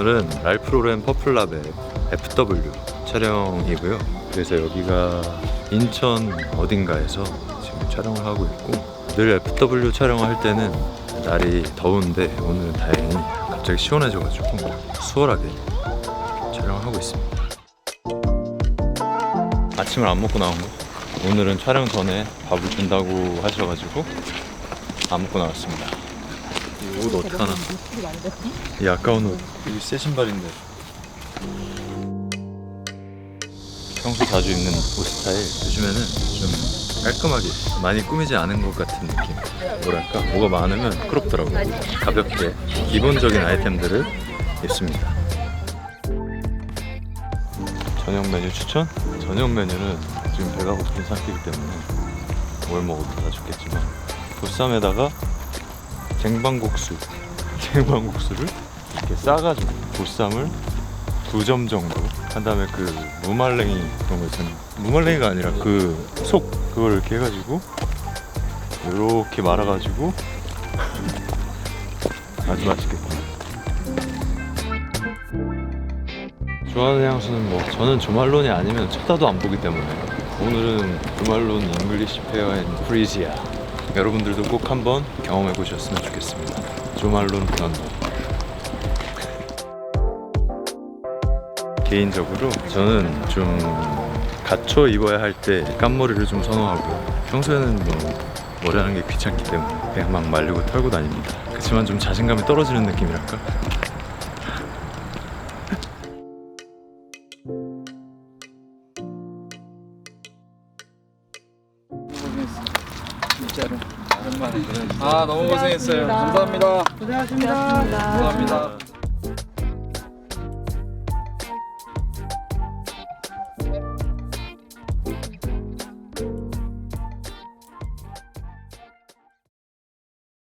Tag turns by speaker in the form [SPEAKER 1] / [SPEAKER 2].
[SPEAKER 1] 오늘은 랄프 로렌 퍼플lab의 FW 촬영이고요. 그래서 여기가 인천 어딘가에서 지금 촬영을 하고 있고 늘 FW 촬영할 때는 날이 더운데 오늘은 다행히 갑자기 시원해져가지고 수월하게 촬영을 하고 있습니다. 아침을 안 먹고 나온 거. 오늘은 촬영 전에 밥을 준다고 하셔가지고 안 먹고 나왔습니다. 이옷 어떡하나? 이 아까운 옷, 이새 신발인데. 평소 자주 입는 옷 스타일 요즘에는 좀 깔끔하게 많이 꾸미지 않은 것 같은 느낌. 뭐랄까 뭐가 많으면 부끄럽더라고. 가볍게 기본적인 아이템들을 입습니다. 저녁 메뉴 추천? 저녁 메뉴는 지금 배가 고픈 상태이기 때문에 뭘 먹어도 다 좋겠지만 보쌈에다가 쟁반국수. 쟁반국수를 이렇게 싸가지고 보쌈을 두 점 정도 한 다음에 그 무말랭이 그런 거 있잖아요. 무말랭이가 아니라 그 속 그걸 이렇게 해가지고 이렇게 말아가지고 아주 맛있겠다. 좋아하는 향수는 뭐 저는 조말론이 아니면 쳐다도 안 보기 때문에 오늘은 조말론 잉글리시 페어 앤 프리지아 여러분들도 꼭 한번 경험해 보셨으면 좋겠습니다. 조말론 브런드 개인적으로 저는 좀 갖춰 입어야 할 때 깐머리를 좀 선호하고 평소에는 뭐 머리 하는 게 귀찮기 때문에 그냥 막 말리고 털고 다닙니다. 그렇지만 좀 자신감이 떨어지는 느낌이랄까
[SPEAKER 2] 진짜로. 오랜만에 아 너무 고생했어요. 감사합니다.
[SPEAKER 3] 고생하셨습니다.
[SPEAKER 2] 감사합니다